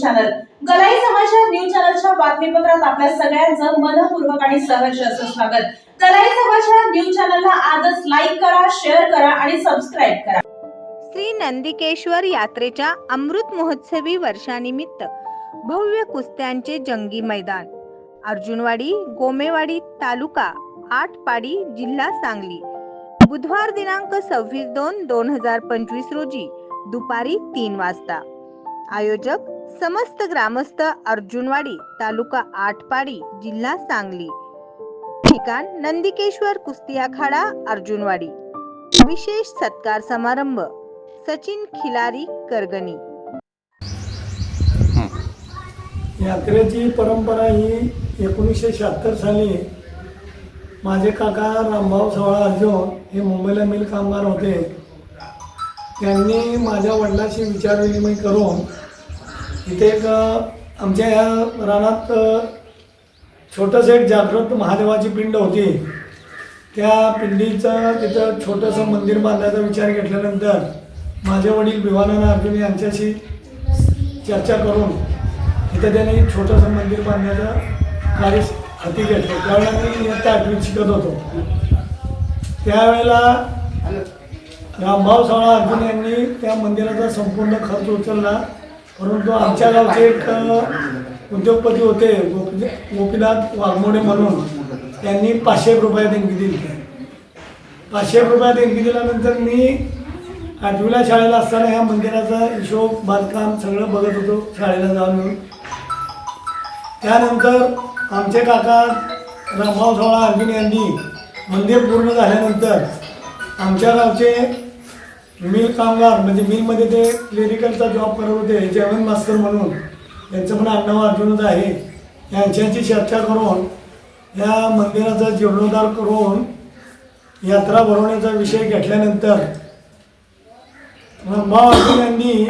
News channel. गलाई समाचार news चॅनलच्या बातमीपत्रात आपल्या सगळ्यांचं मनपूर्वक आणि सहर्ष असं स्वागत. गलाई समाचार न्यूज चॅनलला आजच लाईक करा शेअर करा आणि सबस्क्राईब करा. श्री नंदिकेश्वर यात्रेच्या अमृत महोत्सवी वर्षानिमित्त भव्य कुस्त्यांचे जंगी मैदान अर्जुनवाडी गोमेवाडी तालुका आटपाडी जिल्हा सांगली. बुधवार दिनांक सव्वीस दोन दोन हजार पंचवीस रोजी दुपारी तीन वाजता. आयोजक समस्त ग्रामस्थ अर्जुनवाडी तालुका आटपाडी जिल्हा सांगली. ठिकाण नंदिकेश्वर कुस्ती आखाडा अर्जुनवाडी. विशेष सत्कार समारंभ सचिन खिलारी करगणी. यात्रेची परंपरा ही एकोणीसशे शहात्तर साली माझे काका रामभाऊ सवाळा अर्जुन हे मुंबईला मिल कामगार होते. त्यांनी माझ्या वडिलाशी विचारविनिमय करून इथे एक आमच्या ह्या रानात छोटंसं एक जागृत महादेवाची पिंड होती. त्या पिंडीचं तिथं छोटंसं मंदिर बांधायचा विचार घेतल्यानंतर माझे वडील भिवानंद अर्जुन यांच्याशी चर्चा करून तिथं त्यांनी छोटंसं मंदिर बांधण्याचं कार्य हाती घेतलं. त्यावेळेला मी इयत्ता आठवीत शिकत होतो. त्यावेळेला रामभाऊ सावळा अर्जुन यांनी त्या मंदिराचा संपूर्ण खर्च उचलला. परंतु आमच्या गावचे एक उद्योगपती होते गोपी गोपीनाथ वाघमोडे म्हणून. त्यांनी पाचशे रुपये देणगी दिली. पाचशे रुपये देणगी दिल्यानंतर मी आठवीला शाळेला असताना ह्या मंदिराचा हिशोब बांधकाम सगळं बघत होतो शाळेला जाऊन येऊन. त्यानंतर आमचे काका रामभाऊ सोळा अर्जुन यांनी मंदिर पूर्ण झाल्यानंतर आमच्या गावचे मिल कामगार म्हणजे मिलमध्ये ते क्लिनिकलचा जॉब करत होते जेवण मास्तर म्हणून. त्यांचं पण आडनाव अर्जुनच आहे. यांच्याशी चर्चा करून या मंदिराचा जीर्णोद्धार करून यात्रा भरवण्याचा विषय घेतल्यानंतर रामभाऊ अर्जुन यांनी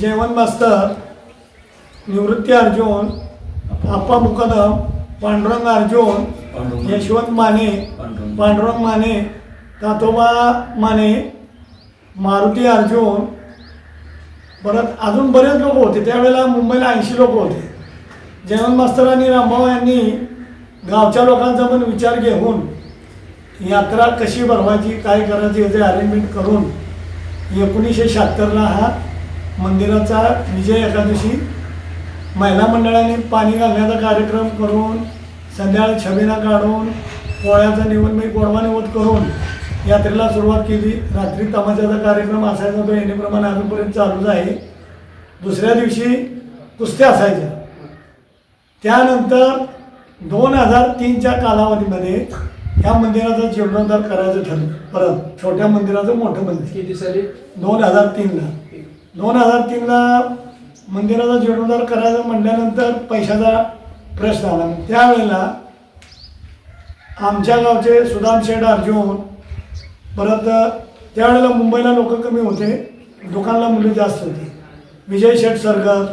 जेवण मास्तर निवृत्ती अर्जुन आप्पा मुकदम पांडुरंग अर्जुन यशवंत माने पांडुरंग. माने तातोबा माने मारुती अर्जुन परत अजून बरेच लोक होते. त्यावेळेला मुंबईला ऐंशी लोक होते. जयवंत मास्तर आणि रामभाऊ यांनी गावच्या लोकांचा पण विचार घेऊन यात्रा कशी भरवायची काय करायची याचे अरेंजमेंट करून एकोणीसशे शहात्तरला हा मंदिराचा विजय एकादशी महिला मंडळाने पाणी घालण्याचा कार्यक्रम करून संध्याकाळी छबिना काढून पोळ्याचा निवडणूक गोडवा निवड करून यात्रेला सुरुवात केली. रात्री तमाशाचा कार्यक्रम असायचा. तो येण्याप्रमाणे अजूनपर्यंत चालूच आहे. दुसऱ्या दिवशी कुस्त्या असायच्या. त्यानंतर दोन हजार तीनच्या कालावधीमध्ये ह्या मंदिराचा जीर्णोद्धार करायचं ठरलं. परत छोट्या मंदिराचं मोठं मंदिर. किती साली? दोन हजार तीनला. दोन हजार तीनला मंदिराचा जीर्णोद्धार करायचं म्हटल्यानंतर पैशाचा प्रश्न आला. त्यावेळेला आमच्या गावचे सुदाम शेठ अर्जुन परत त्यावेळेला मुंबईला लोक कमी होते. दुकानला मुलं जास्त होती. विजय शेठ सरगर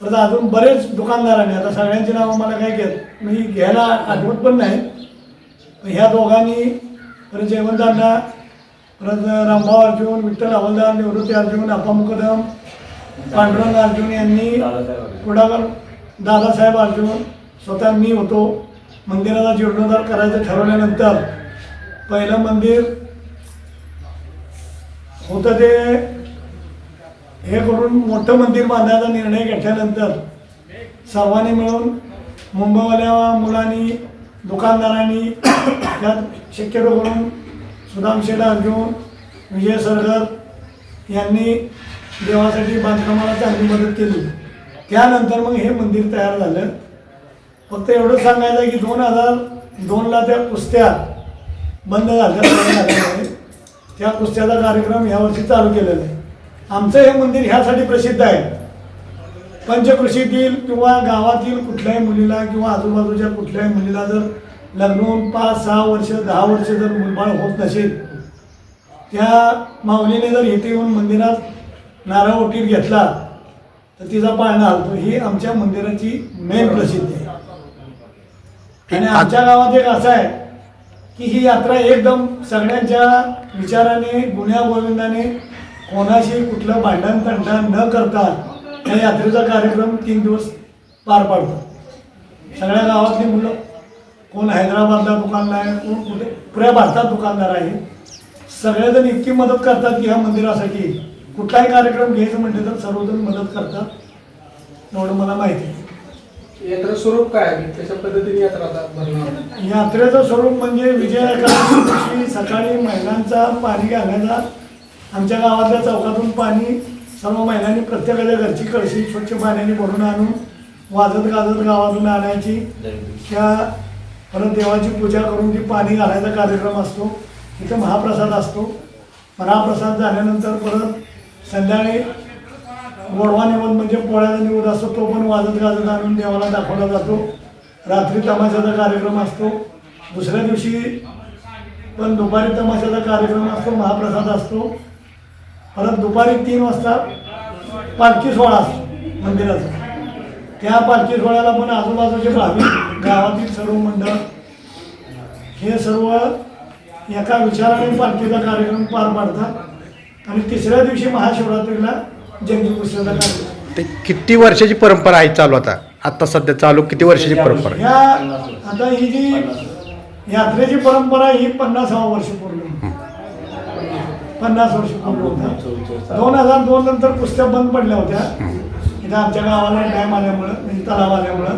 परत अजून बरेच दुकानदारांनी आता सगळ्यांची नावं मला काय घेत मी घ्यायला आठवत पण नाही. ह्या दोघांनी परत जयवंतांना परत रामभाऊ अर्जुन विठ्ठल हवलदार निवृत्ती अर्जुन अप्पा मुकदम पांडुरंग अर्जुन यांनी पुढाकार दादासाहेब अर्जुन स्वतः मी होतो. मंदिराचा जीर्णोद्धार करायचं ठरवल्यानंतर पहिलं मंदिर होतं ते हे करून मोठं मंदिर बांधायचा निर्णय घेतल्यानंतर सर्वांनी मिळून मुंबईवाल्या मुलांनी दुकानदारांनी त्यात शक्यतो करून सुदाम शेठ घेऊन विजय सरगर यांनी देवासाठी बांधकामाला चांगली मदत केली. त्यानंतर मग हे मंदिर तयार झालं. फक्त एवढंच सांगायचं आहे की दोन हजार दोनला त्या कुस्त्या बंद झाल्या बंद झाल्यामुळे त्या कुस्त्याचा कार्यक्रम यावर्षी चालू केलेला आहे. आमचं हे मंदिर ह्यासाठी प्रसिद्ध आहे. पंचकृषीतील किंवा गावातील कुठल्याही मुलीला किंवा आजूबाजूच्या कुठल्याही मुलीला जर लग्न होऊन पाच सहा वर्ष दहा वर्ष जर मुलबाळ होत नसेल त्या माऊलीने जर इथे येऊन मंदिरात नारळ ओटीत घेतला तर तिचा पाळणा हलतो ही आमच्या मंदिराची मेन प्रसिद्धी आहे. आणि आमच्या गावात एक असं आहे की ही यात्रा एकदम सगळ्यांच्या विचाराने गुन्ह्यागोविंदाने कोणाशी कुठलं भांडण तंडण न करता या यात्रेचा कार्यक्रम तीन दिवस पार पाडतो. सगळ्या गावातली मुलं कोण हैदराबादला दुकानदार आहे कोण कुठे पुऱ्या भारतात दुकानदार आहे सगळेजण इतकी मदत करतात की ह्या मंदिरासाठी कुठलाही कार्यक्रम घ्यायचं म्हटलं तर सर्वजण मदत करतात एवढं मला माहिती आहे. यात्रा स्वरूप काय? आहे कशा पद्धतीने यात्रा आता भरणार? यात्रेचं स्वरूप म्हणजे विजय दिवशी सकाळी महिलांचा पाणी घालायचा. आमच्या गावातल्या चौकातून पाणी सर्व महिलांनी प्रत्येकाच्या घरची कळशी स्वच्छ पाण्याने भरून आणून वाजत गाजत गावातून आणायची. त्या परत देवाची पूजा करून ती पाणी घालायचा कार्यक्रम असतो. इथं महाप्रसाद असतो. महाप्रसाद झाल्यानंतर परत संध्याकाळी गोडवा निवड म्हणजे पोळ्याचा निवड असतो तो पण वाजत गाजत आणून देवाला दाखवला जातो. रात्री तमाशाचा कार्यक्रम असतो. दुसऱ्या दिवशी पण दुपारी तमाशाचा कार्यक्रम असतो महाप्रसाद असतो. परत दुपारी तीन वाजता पालखी सोहळा असतो मंदिराचा. त्या पालखी सोहळ्याला पण आजूबाजूचे भाविक गावातील सर्व मंडळ हे सर्व एका विचाराने पालखीचा कार्यक्रम पार पाडतात. आणि तिसऱ्या दिवशी महाशिवरात्रीला जंगी ते किती वर्षाची परंपरा आहे चालू आता? आता सध्या चालू किती वर्षाची परंपरा आहे? या आता ही जी यात्रेची परंपरा ही पन्नासावा वर्ष पूर्ण पन्नास वर्ष पूर्ण होता दोन हजार दोन नंतर कुस्त्या बंद पडल्या होत्या. इथं आमच्या गावाला डॅम आल्यामुळं म्हणजे तलाव आल्यामुळं.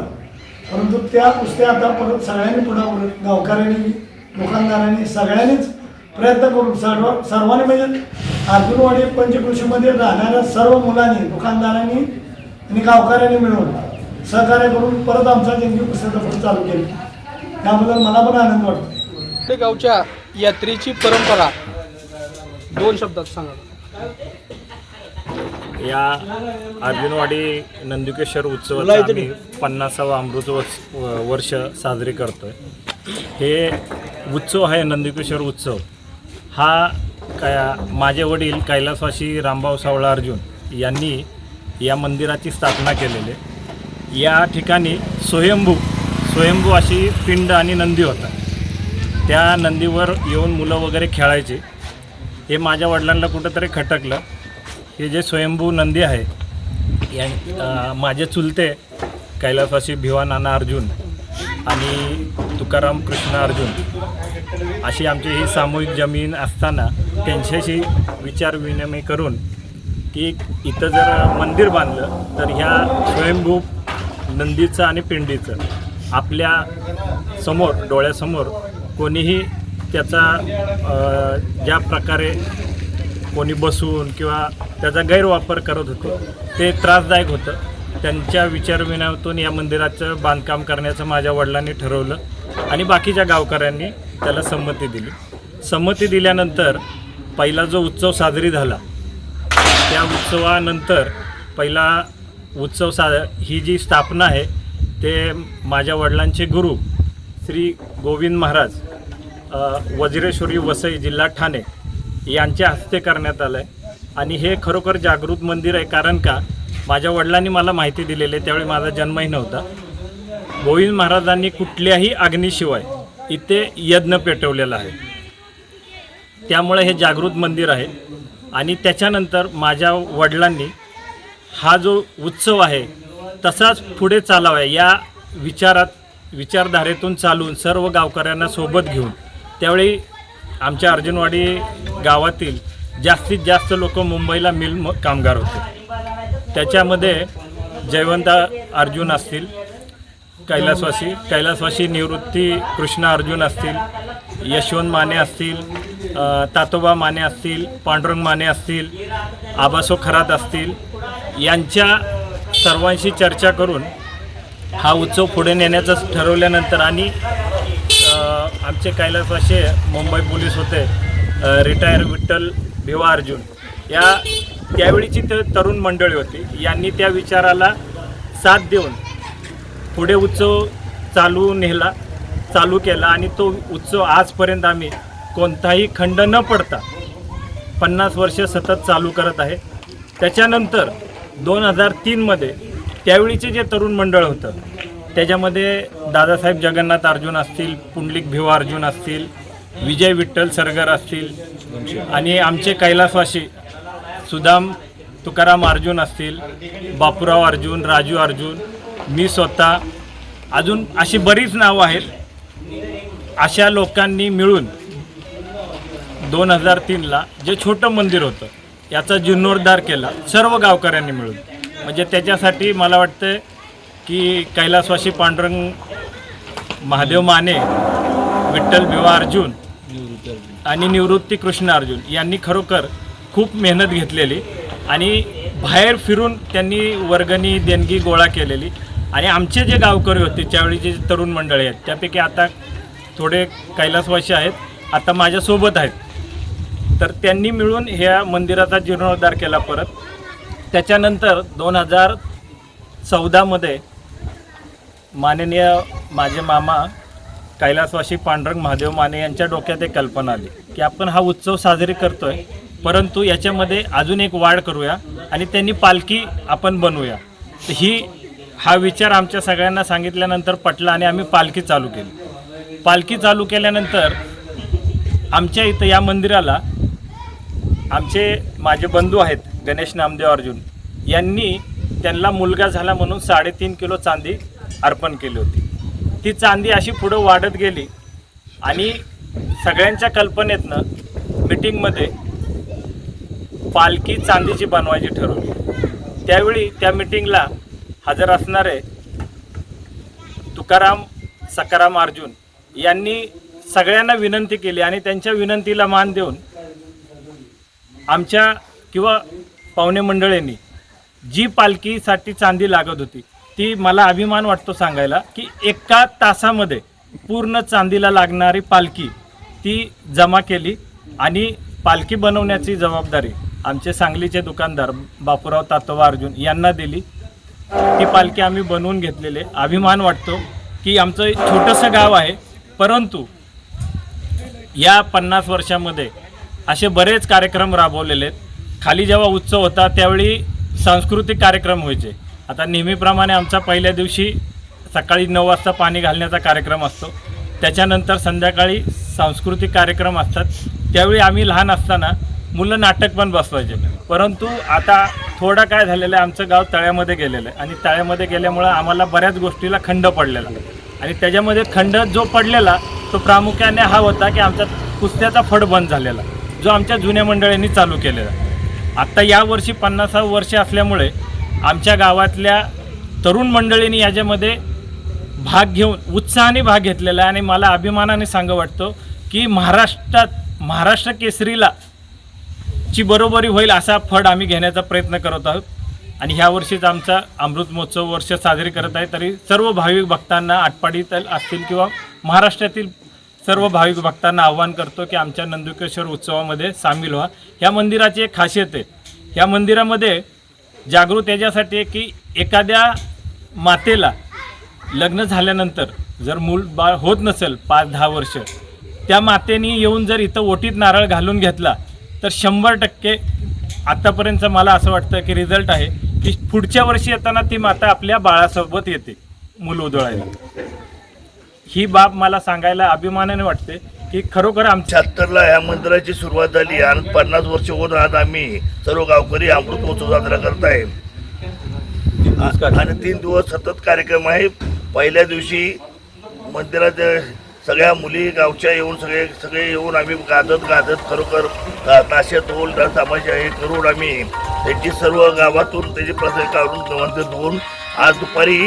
परंतु त्या कुस्त्या आता परत सगळ्यांनी पुढं गावकऱ्यांनी दुकानदारांनी सगळ्यांनीच प्रयत्न करून सर्व सर्वांनी म्हणजे अर्जुनवाडी पंचकृषीमध्ये राहणाऱ्या सर्व मुलांनी दुकानदारांनी आणि गावकऱ्यांनी मिळून सहकार्य करून परत आमचा कुस्त्याचा पुढे चालू केला. त्याबद्दल मला पण आनंद वाटतो. ते गावच्या यात्रेची परंपरा दोन शब्दात सांगा. या अर्जुनवाडी नंदुकेश्वर उत्सवाचा आम्ही पन्नासावा अमृत वर्ष साजरे करतोय. हे उत्सव आहे नंदुकेश्वर उत्सव. हा काय माझे वडील कैलासवासी रामभाऊ सावळा अर्जुन यांनी या मंदिराची स्थापना केलेली. आहे. या ठिकाणी स्वयंभू स्वयंभू अशी पिंड आणि नंदी होता त्या नंदीवर येऊन मुलं वगैरे खेळायचे. हे माझ्या वडिलांना कुठंतरी खटकलं. हे जे स्वयंभू नंदी आहे या माझे चुलते कैलासवासी भिवा नाना अर्जुन आणि तुकाराम कृष्ण अर्जुन अशी आमची ही सामूहिक जमीन असताना त्यांच्याशी विचार विनिमय करून की इथं जर मंदिर बांधलं तर ह्या स्वयंभू नंदीचं आणि पिंडीचं आपल्यासमोर डोळ्यासमोर कोणीही त्याचा ज्या प्रकारे कोणी बसून किंवा त्याचा गैरवापर करत होतो ते त्रासदायक होतं. त्यांच्या विचारविनातून या मंदिराचं बांधकाम करण्याचं माझ्या वडिलांनी ठरवलं आणि बाकीच्या गावकऱ्यांनी त्याला संमती दिली. संमती दिल्यानंतर पहिला जो उत्सव साजरी झाला त्या उत्सवानंतर पहिला उत्सव सा ही जी स्थापना आहे ते माझ्या वडिलांचे गुरु श्री गोविंद महाराज वज्रेश्वरी वसई जिल्हा ठाणे यांच्या हस्ते करण्यात आलं आहे आणि हे खरोखर जागृत मंदिर आहे कारण का? माझ्या वडिलांनी मला माहिती दिलेली आहे त्यावेळी माझा जन्मही नव्हता. गोविंद महाराजांनी कुठल्याही अग्नीशिवाय इथे यज्ञ पेटवलेला आहे. त्यामुळे हे जागृत मंदिर आहे. आणि त्याच्यानंतर माझ्या वडिलांनी हा जो उत्सव आहे तसाच पुढे चालावा या विचारात विचारधारेतून चालून सर्व गावकऱ्यांना सोबत घेऊन त्यावेळी आमच्या अर्जुनवाडी गावातील जास्तीत जास्त लोक मुंबईला मिल म- कामगार होते. त्याच्यामध्ये जयवंत अर्जुन असतील कैलासवासी कैलासवासी निवृत्ती कृष्ण अर्जुन असतील यशवंत माने असतील तातोबा माने असतील पांडुरंग माने असतील आबासो खरात असतील यांच्या सर्वांशी चर्चा करून हा उत्सव पुढे नेण्याचं ठरवल्यानंतर आणि आमचे कैलासवासी मुंबई पोलीस होते रिटायर विठ्ठल भिवा अर्जुन या त्यावेळीची त तरुण मंडळी होती. यांनी त्या विचाराला साथ देऊन पुढे उत्सव चालू नेला चालू केला आणि तो उत्सव आजपर्यंत आम्ही कोणताही खंड न पडता पन्नास वर्ष सतत चालू करत आहे. त्याच्यानंतर दोन हजार तीनमध्ये त्यावेळीचे जे तरुण मंडळ होतं त्याच्यामध्ये दादासाहेब जगन्नाथ अर्जुन असतील पुंडलिक भिवा अर्जुन असतील विजय विठ्ठल सरगर असतील आणि आमचे कैलासवासी सुदाम तुकाराम अर्जुन असतील बापूराव अर्जुन राजू अर्जुन मी स्वतः अजून अशी बरीच नावं आहेत. अशा लोकांनी मिळून दोन हजार तीनला जे छोटं मंदिर होतं याचा जीर्णोद्धार केला सर्व गावकऱ्यांनी मिळून. म्हणजे त्याच्यासाठी मला वाटतं की कैलासवासी पांडुरंग महादेव माने विठ्ठल भिवा अर्जुन आणि निवृत्ती कृष्ण अर्जुन यांनी खरोखर खूप मेहनत घेतलेली आणि बाहेर फिरून त्यांनी वर्गणी देणगी गोळा केलेली. आणि आमचे जे गावकरी होते त्यावेळी जे तरुण मंडळी आहेत त्यापैकी आता थोडे कैलासवासी आहेत आता माझ्यासोबत आहेत. तर त्यांनी मिळून ह्या मंदिराचा जीर्णोद्धार केला परत. त्याच्यानंतर दोन हजार चौदामध्ये माननीय माझे मामा कैलासवासी पांडुरंग महादेव माने यांच्या डोक्यात एक कल्पना आली की आपण हा उत्सव साजरी करतोय. परंतु याच्यामध्ये अजून एक वाढ करूया आणि त्यांनी पालखी आपण बनवूया. ही हा विचार आमच्या सगळ्यांना सांगितल्यानंतर पटला आणि आम्ही पालखी चालू केली. पालखी चालू केल्यानंतर आमच्या इथं या मंदिराला आमचे माझे बंधू आहेत गणेश नामदेव अर्जुन यांनी त्यांना मुलगा झाला म्हणून साडेतीन किलो चांदी अर्पण केली होती. ती चांदी अशी पुढं वाढत गेली आणि सगळ्यांच्या कल्पनेतनं मिटिंगमध्ये पालखी चांदीची बनवायची ठरवली. त्यावेळी त्या मिटिंगला हजर असणारे तुकाराम सकाराम अर्जुन यांनी सगळ्यांना विनंती केली आणि त्यांच्या विनंतीला मान देऊन आमच्या किंवा पाहुणे मंडळींनी जी पालखीसाठी चांदी लागत होती ती मला अभिमान वाटतो सांगायला की एका तासामध्ये पूर्ण चांदीला लागणारी पालखी ती जमा केली आणि पालखी बनवण्याची जबाबदारी आमचे सांगलीचे दुकानदार बापूराव तातोबा अर्जुन यांना दिली. ती पालखी आम्ही बनवून घेतलेले. अभिमान वाटतो की आमचं छोटंसं गाव आहे. परंतु या पन्नास वर्षामध्ये असे बरेच कार्यक्रम राबवलेले आहेत. खाली जेव्हा उत्सव होता त्यावेळी सांस्कृतिक कार्यक्रम व्हायचे. आता नेहमीप्रमाणे आमचा पहिल्या दिवशी सकाळी नऊ वाजता पाणी घालण्याचा कार्यक्रम असतो. त्याच्यानंतर संध्याकाळी सांस्कृतिक कार्यक्रम असतात. त्यावेळी आम्ही लहान असताना मुलं नाटक पण बसवायचे. परंतु आता थोडं काय झालेलं आहे आमचं गाव तळ्यामध्ये गेलेलं आहे. आणि तळ्यामध्ये गेल्यामुळं आम्हाला बऱ्याच गोष्टीला खंड पडलेला. आणि त्याच्यामध्ये खंड जो पडलेला तो प्रामुख्याने हा होता की आमचा कुस्त्याचा फड बंद झालेला जो आमच्या जुन्या मंडळींनी चालू केलेला. आत्ता यावर्षी पन्नासावं वर्ष असल्यामुळे आमच्या गावातल्या तरुण मंडळींनी याच्यामध्ये भाग घेऊन उत्साहाने भाग घेतलेला आहे. आणि मला अभिमानाने सांगं वाटतं की महाराष्ट्रात महाराष्ट्र केसरीला ची बरोबरी होईल असा फड आम्ही घेण्याचा प्रयत्न करत आहोत. आणि ह्या वर्षीच आमचा अमृत महोत्सव वर्ष साजरी करत आहे. तरी सर्व भाविक भक्तांना आटपाडीत असतील किंवा महाराष्ट्रातील सर्व भाविक भक्तांना आव्हान करतो की आमच्या नंदुकेश्वर उत्सवामध्ये सामील व्हा. ह्या मंदिराची एक खासियत आहे. ह्या मंदिरामध्ये जागृत याच्यासाठी आहे की एखाद्या मातेला लग्न झाल्यानंतर जर मूल बाळ होत नसेल पाच दहा वर्ष त्या मातेने येऊन जर इथं ओटीत नारळ घालून घेतला तर शंभर टक्के आत्तापर्यंत मला असं वाटतं की रिझल्ट आहे की पुढच्या वर्षी येताना ती माता आपल्या बाळासोबत येते मूल उधळायला. ही बाब मला सांगायला अभिमानाने वाटते की खरोखर आमच्या शहात्तरला ह्या मंदिराची सुरुवात झाली आणि पन्नास वर्ष होऊन आज आम्ही सर्व गावकरी अमृत महोत्सव साजरा करत आहे. आणि तीन दिवस सतत कार्यक्रम आहे. पहिल्या दिवशी मंदिरात सगळ्या मुली गावच्या येऊन सगळे सगळे येऊन आम्ही गाजत गाजत खरोखर ताशे ढोल तमाशा हे करून आम्ही त्यांची सर्व गावातून त्याची प्रसाद काढून मंदिर धुवून आज दुपारी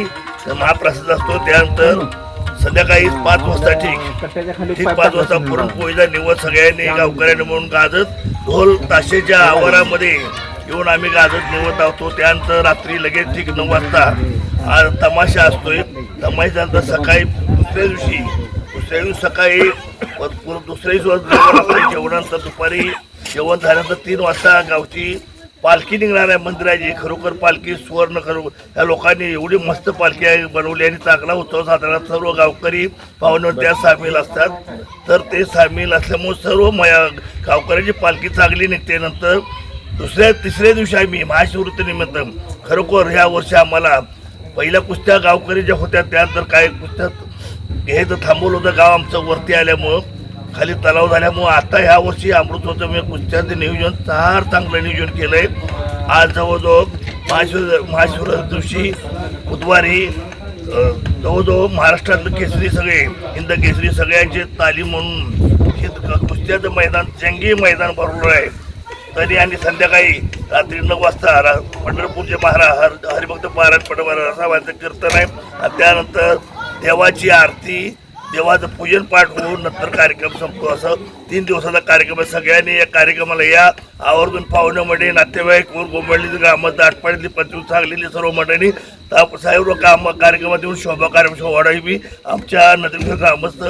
महाप्रसाद असतो. त्यानंतर संध्याकाळी पाच वाजता ठीक. ठीक पाच वाजता पुरणपोळीचा निवड सगळ्यांनी गावकऱ्यांनी म्हणून गाजत ढोल ताशेच्या आवारामध्ये येऊन आम्ही गाजत निवत आहोतो. त्यानंतर रात्री लगेच ठीक नऊ वाजता आज तमाशा असतोय. तमाशानंतर सकाळी दुसऱ्या दिवशी दुसऱ्या दिवशी सकाळी दुसऱ्या दिवस जेवणानंतर दुपारी जेवण झाल्यानंतर तीन वाजता गावची पालखी निघणार आहे मंदिराची. खरोखर पालखी सुवर्ण खरो या लोकांनी एवढी मस्त पालखी आहे बनवली आणि चांगला उत्सव साजरा सर्व गावकरी पाहुणे त्या सामील असतात. तर ते सामील असल्यामुळे सर्व मया गावकऱ्याची पालखी चांगली निघते. नंतर दुसऱ्या तिसऱ्या दिवशी आम्ही महाशिवृत्तीनिमित्त खरोखर ह्या वर्षी आम्हाला पहिल्या कुस्त्या गावकरी ज्या होत्या त्यानंतर काय कुस्त्या घ्यायचं थांबवलं होतं गाव आमचं वरती आल्यामुळं खाली तलाव झाल्यामुळं आता ह्या वर्षी अमृतोत्सव मी कुस्त्याचं नियोजन फार चांगलं नियोजन केलं आहे आज जवळजवळ महाश्वर महाशिवरात्री दिवशी बुधवारी जवळजवळ महाराष्ट्रातलं केसरी सगळे हिंद केसरी सगळ्यांचे तालीम म्हणून हे कुस्त्याचं मैदान जंगी मैदान भरवलं आहे. तरी आणि संध्याकाळी रात्री नऊ वाजता रा पंढरपूरचे महाराज हर हरिभक्त महाराज पटवार असा माझं कीर्तन आहे. आणि त्यानंतर देवाची आरती देवाचं पूजन पाठ होऊन नंतर कार्यक्रम संपतो. असं तीन दिवसाचा कार्यक्रम आहे. सगळ्यांनी या कार्यक्रमाला या आवर्जून पाहुण्यामध्ये नातेवाईक वर गोंबळली ग्रामस्थ आठपाडीतली पंचवीस सांगलेली सर्व मंडळी सर्व काम कार्यक्रमात येऊन शोभा कार्यक्रम वाढावी. बी आमच्या नदीच्या ग्रामस्थ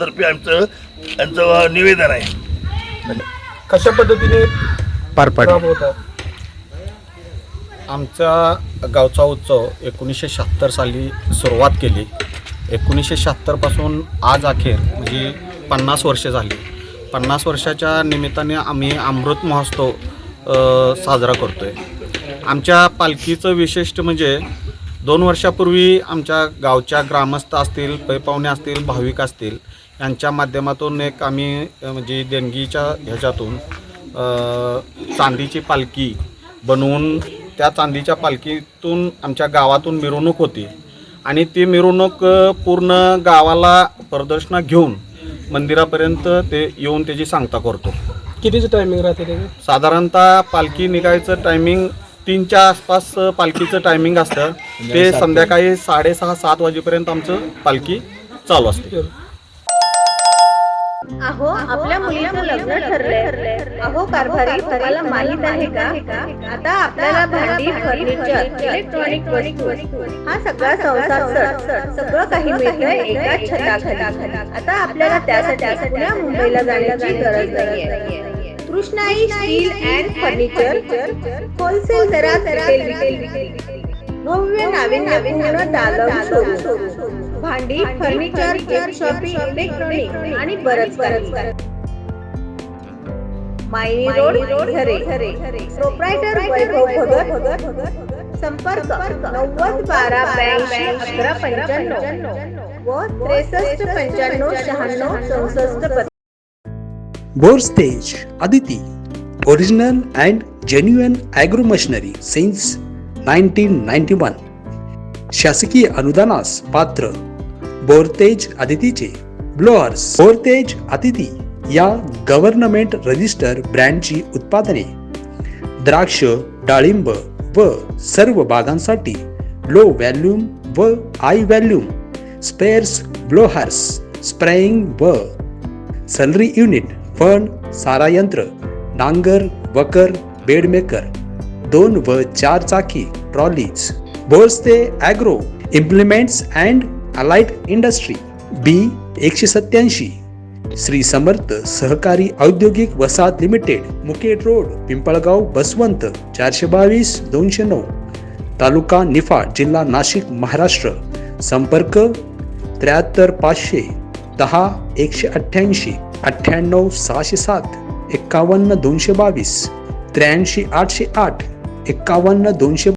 तर्फे आमचं यांचं निवेदन आहे. कशा पद्धतीने पार पाडली. आमचा गावचा उत्सव एकोणीसशे शहात्तर साली सुरुवात केली. एकोणीसशे शहात्तरपासून आज अखेर म्हणजे पन्नास वर्षे झाली. पन्नास वर्षाच्या निमित्ताने आम्ही अमृत महोत्सव साजरा करतो आहे आमच्या पालखीचं विशिष्ट म्हणजे दोन वर्षापूर्वी आमच्या गावच्या ग्रामस्थ असतील पैपावणे असतील भाविक असतील यांच्या माध्यमातून एक आम्ही म्हणजे देणगीच्या ह्याच्यातून चांदीची पालखी बनवून त्या चांदीच्या पालखीतून आमच्या गावातून मिरवणूक होती. आणि ती मिरवणूक पूर्ण गावाला प्रदर्शना घेऊन मंदिरापर्यंत ते येऊन त्याची सांगता करतो. कितीचं टायमिंग राहते त्याचं? साधारणतः पालखी निघायचं टायमिंग तीनच्या आसपास पालखीचं टायमिंग असतं. ते संध्याकाळी साडेसहा सात वाजेपर्यंत आमचं पालखी चालू असते. अहो आपल्या मुलीचं लग्न ठरलंय. अहो कारभारी तुम्हाला माहीत आहे का? आता आपल्याला भांडी फर्निचर इलेक्ट्रॉनिक वस्तू हा सगळा संसार सगळं काही मिळतंय एका छताखाली. आता आपल्याला त्यासाठी पुण्या मुंबईला जाण्याची गरज नाहीये. Krishnai steel and furniture wholesale दरात भव्य नाविन्यपूर्ण दालम शोरूम भांडी फर्निचर शॉपिंग इलेक्ट्रॉनिक आणि बरंच काही. मायनी रोड घरे प्रोप्रायटर वैभव भगत. संपर्क. नव्वद बारा ब्याऐंशी अकरा पंच्याण्णव. व त्रेसष्ट पंच्याण्णव शहाण्णव चौसष्ट पस्तीस. Bore Stage Aditi Original and genuine agro machinery since 1991 शासकीय अनुदानास पात्र. बोरतेज आदितीचे ब्लोअर्स बोरतेज आदिती या गव्हर्नमेंट रजिस्टर ब्रँडची उत्पादने. द्राक्ष डाळिंब व सर्व बागांसाठी लो व्हॅल्यूम व high volume sprayers blowers spraying व सलरी युनिट फण सारा यंत्र नांगर वकर बेडमेकर दोन व चार चाकी trolleys Boraste agro implements and allied industry B एकशे सत्याऐंशी श्री समर्थ सहकारी औद्योगिक वसाहत लिमिटेड मुकेट रोड पिंपळगाव बसवंत चारशे बावीस दोनशे नऊ. तालुका निफाड जिल्हा नाशिक महाराष्ट्र. संपर्क त्र्याहत्तर पाचशे दहा एकशे अठ्ठ्याऐंशी अठ्ठ्याण्णव सहाशे सात एक्कावन्न दोनशे बावीस. त्र्याऐंशी आठशे आठ एक्कावन्न दोनशे